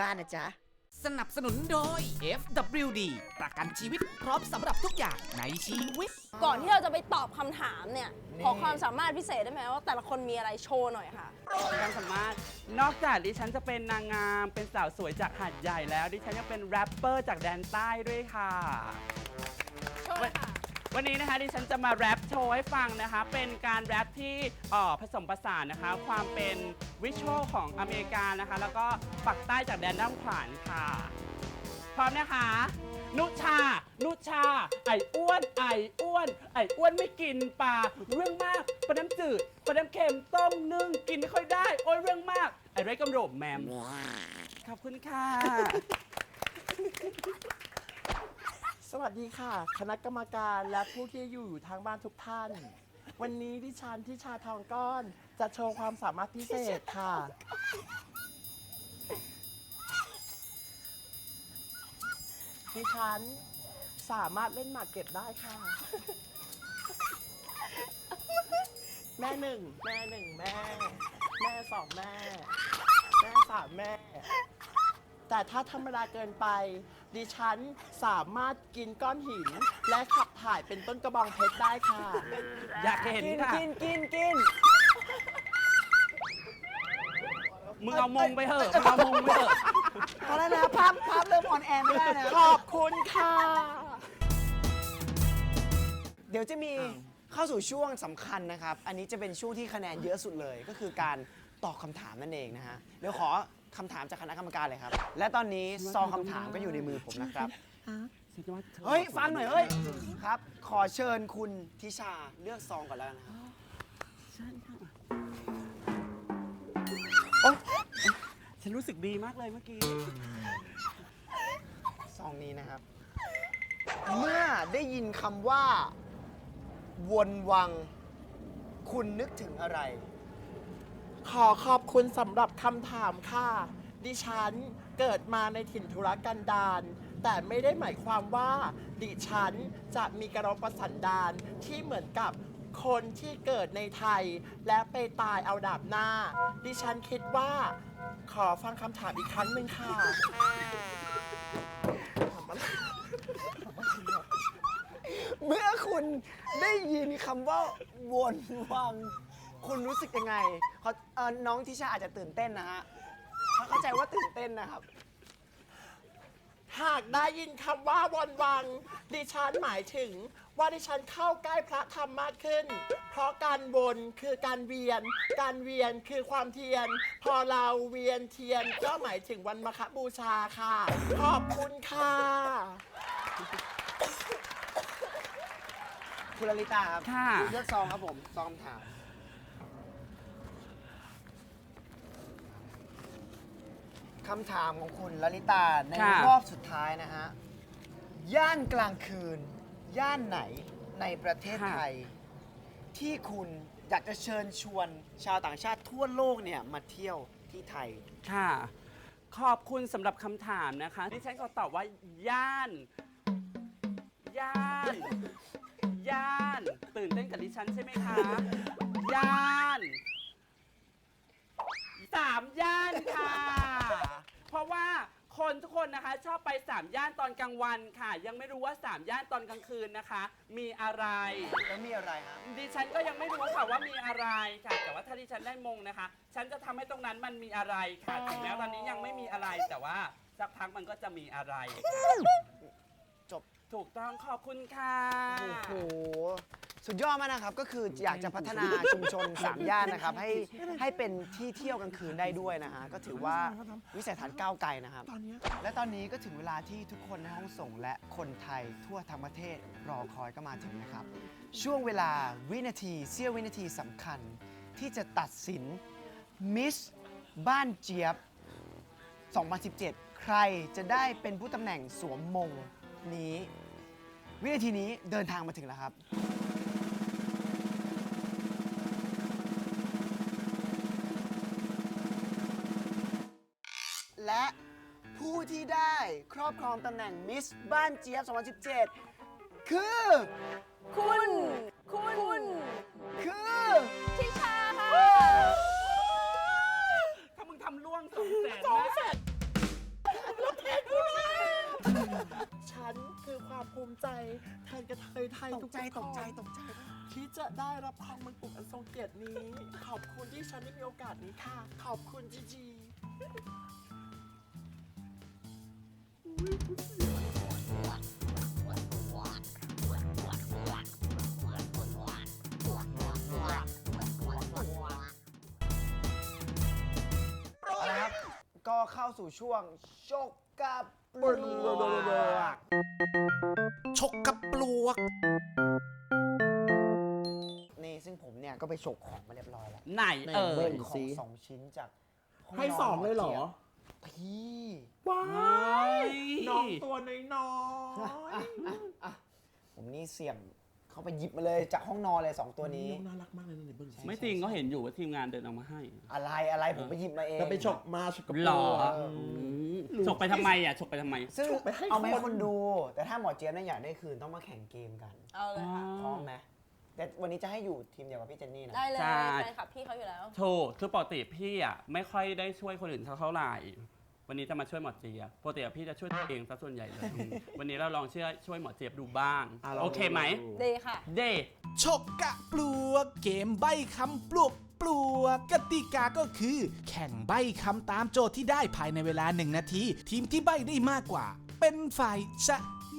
บ้านนะจ๊ะ สนับสนุนโดย FWD ประกันชีวิตพร้อมสำหรับทุกอย่างในชีวิต ก่อนที่เราจะไปตอบคำถามเนี่ย ขอความสามารถพิเศษได้ไหมว่าแต่ละคนมีอะไรโชว์หน่อยค่ะ ความสามารถนอกจากดิฉันจะเป็นนางงาม เป็นสาวสวยจากหาดใหญ่แล้ว ดิฉันยังเป็นแรปเปอร์จากแดนใต้ด้วยค่ะ โชว์เลยค่ะ วันนี้นะคะดิฉันจะมาแรปโชว์ให้ฟังนะคะ เป็นการแรปที่เอ่อผสมผสานนะคะ ความเป็น วิชวลของอเมริกานะคะ แล้วก็ปักใต้จากแดนด้ามขวานค่ะ พร้อมนะคะ นุชา นุชา ไอ้อ้วน ไอ้อ้วน ไอ้อ้วนไม่กินปลา เรื่องมากปลาน้ำจืดปลาน้ำเค็มต้มนึ่งกินไม่ค่อยได้ โอ้ยเรื่องมาก ไอ้ไรกำโรบแมม ขอบคุณค่ะ สวัสดีค่ะ คณะกรรมการและผู้ที่อยู่ทางบ้านทุกท่าน วันนี้ดิฉันที่ชาทองก้อน จะโชว์ความสามารถพิเศษค่ะ ดิฉันสามารถเล่นหมากเก็บได้ค่ะ แม่หนึ่งแม่หนึ่งแม่ แม่สองแม่ แม่สามแม่ แต่ถ้าธรรมดาเกินไป ดิฉันสามารถกินก้อนหิน และขับถ่ายเป็นต้นกระบองเพชรได้ค่ะ อยากเห็นค่ะกินกินกินมึงเอามงไปเถอะมึงเอามงไปเถอะพอแล้วนะภาพภาพเริ่มออนแอร์ไม่ได้นะขอบคุณค่ะ เดี๋ยวจะมีเข้าสู่ช่วงสำคัญนะครับ อันนี้จะเป็นช่วงที่คะแนนเยอะสุดเลย ก็คือการตอบคำถามนั่นเองนะฮะ เดี๋ยวขอ คำถามจากคณะกรรมการเลยครับ และตอนนี้ซองคำถามก็อยู่ในมือผมนะครับเฮ้ย ฟังหน่อยเฮ้ยครับ ขอเชิญคุณทิชาเลือกซองก่อนแล้วกันนะครับฉันรู้สึกดีมากเลยเมื่อกี้ ซองนี้นะครับ เมื่อได้ยินคำว่า วนวัง คุณนึกถึงอะไร ขอขอบคุณสำหรับคำถามค่ะ ดิฉันเกิดมาในถิ่นธุรกันดารแต่ไม่ได้หมายความว่า ดิฉันจะมีกระรบประสันดานที่เหมือนกับคนที่เกิดในไทย และไปตายเอาดาบหน้า ดิฉันคิดว่า ขอฟังคำถามอีกครั้งหนึ่งค่ะเมื่อคุณได้ยินคำว่าวนวัง คุณรู้สึกยังไงเขาเอ่อน้องทิชาอาจจะตื่นเต้นนะฮะเขาเข้าใจว่าตื่นเต้นนะครับ หากได้ยินคำว่าวนวัง ดิฉันหมายถึง ว่าดิฉันเข้าใกล้พระธรรมมากขึ้น เพราะการวนคือการเวียน การเวียนคือความเทียน พอเราเวียนเทียนก็หมายถึงวันมคบูชาค่ะ ขอบคุณค่ะ คุณลลิตาครับค่ะ เลือกซองครับผมซองคำถาม คำถามของคุณลลิตาในค่ะ รอบสุดท้ายนะฮะ ย่านกลางคืน ย่านไหนในประเทศไทย ที่คุณอยากจะเชิญชวนชาวต่างชาติทั่วโลกเนี่ยมาเที่ยวที่ไทย ค่ะ ขอบคุณสำหรับคำถามนะคะดิฉันก็ตอบว่า ย่าน ย่าน ย่าน ตื่นเต้นกับดิฉันใช่ไหมคะ ย่าน สามย่านค่ะเพราะว่าค นทุกคนนะคะ ชอบไปสามย่านตอนกลางวันค่ะ ยังไม่รู้ว่าสามย่านตอนกลางคืนนะคะ มีอะไร แล้วมีอะไรฮะ ดิฉันก็ยังไม่รู้ค่ะว่ามีอะไรค่ะ แต่ว่าถ้าดิฉันได้มงนะคะ ฉันจะทำให้ตรงนั้นมันมีอะไรค่ะถึงแม้ตอนนี้ยังไม่มีอะไร แต่ว่าสักพักมันก็จะมีอะไรค่ะจบ ถูกต้องขอบคุณค่ะ โอ้โห สุดยอดมากนะครับ ก็คืออยากจะพัฒนาชุมชนสามย่านนะครับ ให้ให้เป็นที่เที่ยวกลางคืนได้ด้วยนะฮะก็ถือว่าวิสัยทัศน์ก้าวไกลนะครับ และตอนนี้ก็ถึงเวลาที่ทุกคนในห้องส่งและคนไทยทั่วทั้งประเทศรอคอยก็มาถึงนะครับ ช่วงเวลาวินาทีเสี้ยววินาทีสำคัญ ที่จะตัดสินมิสบ้านเจี๊ยบ 2017 ใครจะได้เป็นผู้ตำแหน่งสวมมงนี้ วินาทีนี้เดินทางมาถึงแล้วครับ ที่ได้ครอบครองตำแหน่งมิสบ้านเจี๊ยบ 2017 คือ คุณ คุณ คือ ทิชาค่ะ ถ้ามึงทำล่วงสองแสนสองแสนฉันคือความภูมิใจแทนกระเทยไทยตทุกกใจ ตกใจ ตกใจ ที่จะได้รับความมงกุฎอันทรงเกียรตินี้ ขอบคุณที่ฉันได้มีโอกาสนี้ค่ะ ขอบคุณจีจี ก็เข้าสู่ช่วงโชกกับปปลลววกกชกกับปลวก นี่ซึ่งผมเนี่ยก็ไปฉกของมาเรียบร้อยแล้วไหนเออเบิ้เป็ลนของสองชิ้นจากห้ให้นนสองเลยเหรอ พี่ ว้าเฮ้ยยน้องตัวน้อยผมนี่เสี่ยง เขาไปหยิบมาเลยจากห้องนอนเลยสองตัวๆนี้น้องน่ารักมากเลยนะเนี่ยเบิ้ลสิไม่จริงก็เห็นอยู่ว่าทีมงานเดินเอามาให้อะไรอะไรผมไปหยิบมาเอง แล้วไปฉกมาฉกกับหรอปลวกอืมฉกไปทำไมอะฉกไปทำไม ซึ่งฉกไปให้เอาไหมคน คนดู แต่ถ้าหมอเจี๊ยบเนี่ยอยากได้คืนต้องมาแข่งเกมกันเอาเลยค่ะ พร้อมไหมแต่วันนี้จะให้อยู่ทีมเดียวกับพี่เจนนี่นะ ได้เลยใช่ แฟนคลับพี่เขาอยู่แล้ว ถูกคือปกติพี่อะไม่ค่อยได้ช่วยคนอื่นเท่าไหร่ วันนี้จะมาช่วยหมอเจี๊ยบปกติอะพี่จะช่วยตัวเองซะส่วนใหญ่เลยอืมวันนี้เราลองเชื่อช่วยหมอเจี๊ยบดูบ้างอะลองโอเคไหม ดู ดีค่ะ เด้ชกกะปลวกเกมใบ้คำปลวกปลวกกติกาก็คือ แข่งใบ้คำตามโจทย์ที่ได้ภายในเวลาหนึ่งนาที ทีมที่ใบ้ได้มากกว่า เป็นฝ่ายช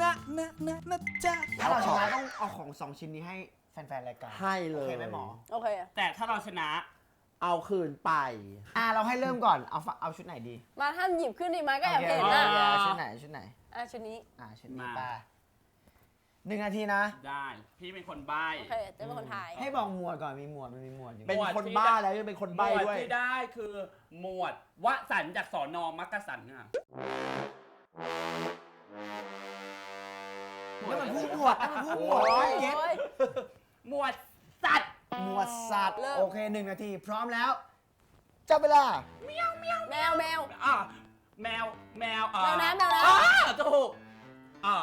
นะนะนะนะจ๊ะ ถ้าเราชนะต้องเอาของสองชิ้นนี้ให้แฟนๆรายการให้เลโอยเคไหมหมอ โอเค แต่ถ้าเราชนะ เอาคืนไป อะเราให้เริ่มก่อน เอาฝเอาชุดไหนดีมาท่านหยิบขึ้นดีไหมก็แอบโอเคเห็นโอเคนะโอเคชุดไหนชุดไหน อะชุดนี้ อะชุดนี้มา ไปหนึ่งนาทีนะ ได้ พี่เป็นคนใบ้ โอเคเจะเป็นคนถ่าย ให้บอกหมวดก่อนมีหมวดมันมีหมวดอยู่ เป็นหมวดคนที่บ้าได้แล้วยังเป็นคนหมใบ้วดด้วย ที่ได้คือหมวดวสันต์จากสอนอมักกะสันค่ะแล้วมันพูดหมวดแล้วมันพูดหมวดโอ้ยเก็ตโอ้ยหมวดสัตว์ หมวดสัตว์ เริ่ม โอเคหนึ่งนาที พร้อมแล้ว จับเวลา แมวแมว อะแมวแมวอะแมวน้ำแมวน้ำ อะถูกอะ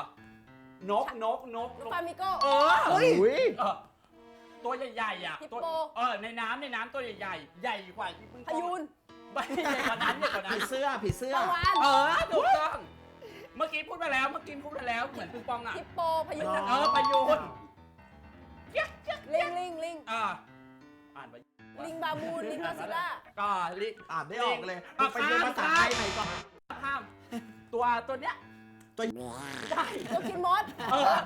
นกนกนกลูนกกฟามิโก้ เออเฮ้ย อุ้ยเออตัวใหญ่ๆอะฮิปตัวโป เออในน้ำในน้ำตัวใหญ่ๆ ใหญ่กว่าที่เพิ่งพยูนไม่ใหญ่กว่านั้นใหญ่กว่านั้ผีนเสื้อผีเสื้อ ปลาวานเออถูกต้อง เมื่อกี้พูดไปแล้ว เมื่อกี้พูดไปแล้ว เหมือนปิงปองอะ ฮิปโปพยูนเออประยูน ลิงลิงอะอ่านไปลิงบาบูนลิงกอซิลล่าก็ลิงอ่านไม่ออกเลยไปเรียนภาษาไทยใหม่ก่อนข้าม ตัวตัวเนี้ยตัวได้ตัวกินมดเออ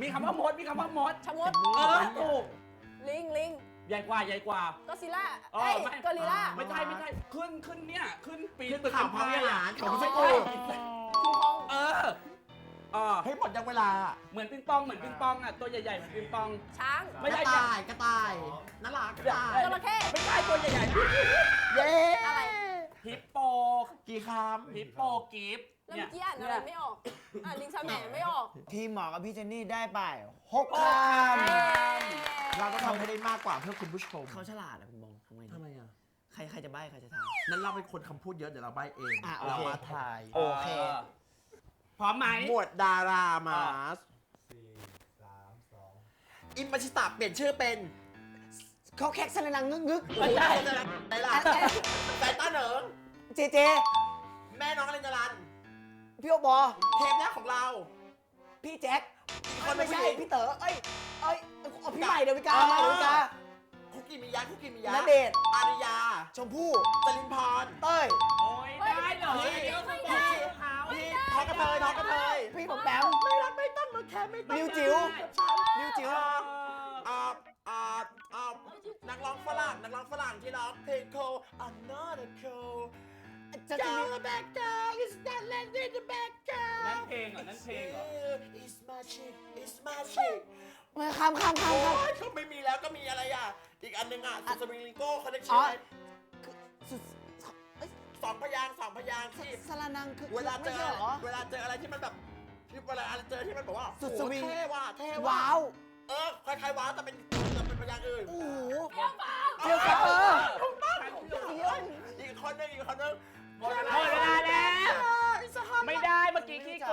มีคำว่ามดมีคำว่ามดชะมดเออถูกลิงลิงใหญ่กว่าใหญ่กว่ากอซิล่าเอ้ยกอริล่าไม่ใช่ไม่ใช่ขึ้นขึ้นเนี่ย ขึ้นปีนขึ้นตึกข่าวพาแพวิงหารของอ๋อพี่ไม่กูใช่คิงคองเออ ออให้หมดยังเวลาเหมือนปิงปองเหมือนปิงปองอะตัวใหญ่ๆเหมือนปิงปอง ช้างไม่กใช่ระต่ายกระต่ายน่ารักกระต่ายจระเข้ไม่ใช่ตัวใหญ่เย้อะไรๆฮิปโปกี่คฮิปโปกีฟแล้วเนี่เมื่อกี้อ่านอะไรไม่ออก อ่านลิงสาแหมไม่ออกทีมหมอกับพี่เจนนี่ได้ไปหกคเย้ำเราต้องทำให้ได้มากกว่าเพื่อคุณผู้ชมำเขาฉลาดอะคุณบองทำไงดีทำไมอะใครใครจะใบ้ใครจะทาย นั้นเราเป็นคนคำพูดเยอะ เดี๋ยวเราใบเอง อะโอเราเค มาทาย โอเค พร้อมไหม หมวดดารามาสอิมมาชิตะเปลี่ยนชื่อเป็นเขาแคกสนังงึกงึกไม่ใช่ไหนล่ะสายต้าเหนิงเจเจ แม่น้องอลินจรันพี่โอบอ เทปแรกของเรา พี่แจ็คคนไม่ใช่ผู้หญิงพี่เต๋อ เอ้ย เอ้ยเอาพี่ใหม่เดวิกาใหม่เดวิกา คุกกี้มิยะคุกกี้มิยะณเดชน์ อาริยาชมพู่จรินพรเต้ย โอ้ยได้เหรอพี่เดี๋ยวเขาพี่บอกเขาพี่ท้อกระเทยท้อกระเทยพี่ผมแปมไม่รักไม่ต้องมาแค่ไม่ต้องนิวจิ๋วฉันนิวจิ๋วอ่าอ่าอ่านักร้องฝรั่งนักร้องฝรั่งที่ร้องเพลง Cold I'm not a cold จะจะ Girl the bad girl is not landing the bad นั่น girl เพลงเหรอ นั่นเพลงเหรอ It's my chick It's my chick มาข้ามข้ามข้ามโอ้ข้ามยเขาไม่มีแล้วก็มีอะไรอะ อีกอันหนึงอะสุดสวิงลิงโก้เขาได้อ๋ชื่อออะไรสุดเอ้ยสองพยางค์สองพยางค์ที่สลานังคือเวลาเจไม่อใช่เหรอ เวลาเจออะไรที่มันแบบที่เวลาเจอที่มันบอกว่าสุดสวิง โอ้เท่ว่ะเท่ว่ะว้าวเออคล้ายๆว้าวแต่เป็นแต่เป็นพยางค์อื่น โอ้โหเดี๋ยวเปล่าเดี๋ยวครับเอออีกคนหนึงอีกคนหนึง หมดเวลาหมดเวลาแล้วอิสระไม่ได้เมื่อกี้ขี้โก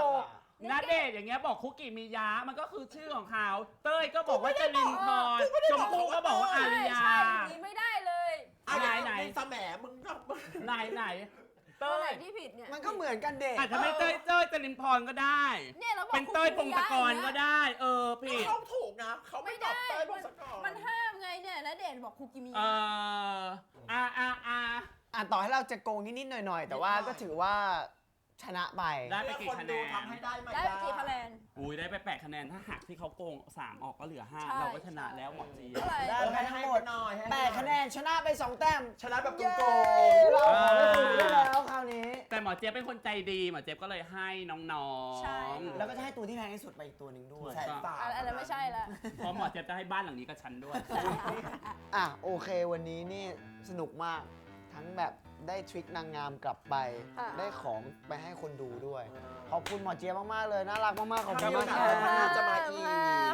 งนัดเดทอย่างเงี้ยบอกคุกกี้มียะมันก็คือชื่อของเขาเต้ยก็บอกว่าจรินพรชมพู่ก็บอกว่าอาริยา ใช่ใช่หนีไม่ได้เลยอะไหนไหนในสแหมมึงก็ไหนไหนเต้ตัวไหนยที่ผิดเนี่ยมันก็เหมือนกันเด็กอาจจะไม่เต้ยเต้ยจรินพรก็ได้ เนี่ยเราบอกเป็นเต้ยพงศกรก็ได้ เออผิดเขาถูกนะ เขาไม่ไม่ตอได้บเต้ยพงศกรมันห้ามไงเนี่ยแล้วเด่นบอกครูกิมิเอออาอาอา อะต่อให้เราจะโกงนิดๆหน่อยๆ แต่ว่าก็ถือว่าชนะไป ได้ไปเพื่อกี่คนคะแนดูนทำให้ได้มาได้ไปกี่คะแนน อุ้ยได้ไปแปดคะแนน ถ้าหักที่เขาโกงสามออกก็เหลือห้าใช่ เราก็ชนะแล้วหมดจี เท่าไหร่ได้ไปทั้งหมดให้หน่อยให้แปดคะแนนชนะไปสองแต้มชนะแบบเย้โกงเราขอไม่คุยได้แล้วคราวนี้ แต่หมอเจี๊ยบเป็นคนใจดี หมอเจี๊ยบก็เลยให้น้องใช่ ๆแล้วก็จะให้ตัวที่แพงที่สุดไปอีกตัวหนึ่งด้วยแสนสามอะไรอะไรไม่ใช่ละ เพราะหมอเจี๊ยบจะให้บ้านหลังนี้กับฉันด้วย อะโอเควันนี้นี่สนุกมาก ทั้งแบบได้ทริคนางงามกลับไปค่ะได้ของไปให้คนดูด้วย ขอบคุณหมอเจี๊ยบมาก ๆ เลย น่ารักมาก ๆ ขอบคุณมากขคอบรัคุณค่ะบจะมาอีก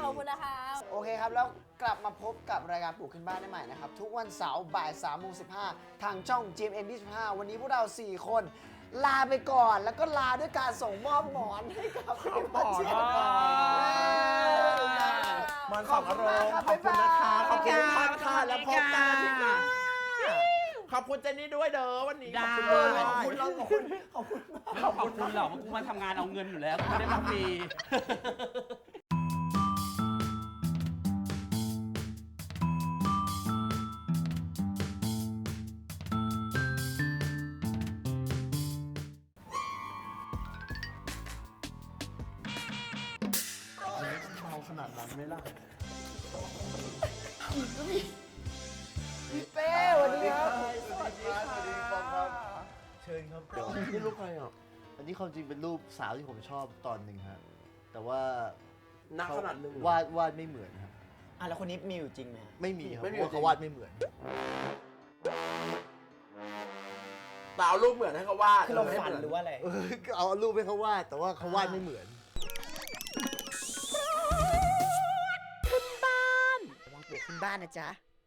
ขอบคุณนะคะ โอเคครับ แล้วกลับมาพบกับรายการปลูกขึ้นบ้านได้ใหม่นะครับ ทุกวันเสาร์บ่าย3โมง15ทางช่อง GMM 25วันนี้พวกเรา 4 คน ลาไปก่อน แล้วก็ลาด้วยการส่งมอบหมอนให้กับพี่หมอเจี๊ยบขอบคุณค่ะมันสองอารมณ์ขอบคุณนะคะ ขอบคุณท่านค่ะ แล้วพบกันอาทิตย์หน้า ขอบคุณเจนนี่ด้วยเด้อวันนี้ได้ขอบคุณเออมากขอบคุณเราขอบคุณขอบคุณมาก ไม่ต้องขอบคุณหรอกมันกูมาทำงานเอาเงินอยู่แล้วกูไม่ได้มาฟรี เมาขนาดนั้นไหมล่ะ พี่เป้ เชิญครับเดี๋ยวนี่รูปใครอะอันนี้ความจริงเป็นรูปสาวที่ผมชอบตอนหนึ่งฮะ แต่ว่าหนักขนาดนึงวาดวาดไม่เหมือนครับ อะแล้วคนนี้มีอยู่จริงไหมไม่มีครับไม่มีเพราะว่าเขาวาดไม่เหมือนแต่เอารูปเหมือนให้เขาวาดคือเราฝันหรือว่าอะไร เออก็เอารูปให้เขาวาดแต่ว่าเขาวาดไม่เหมือนระวังปลูกขึ้นบ้านนะจ๊ะ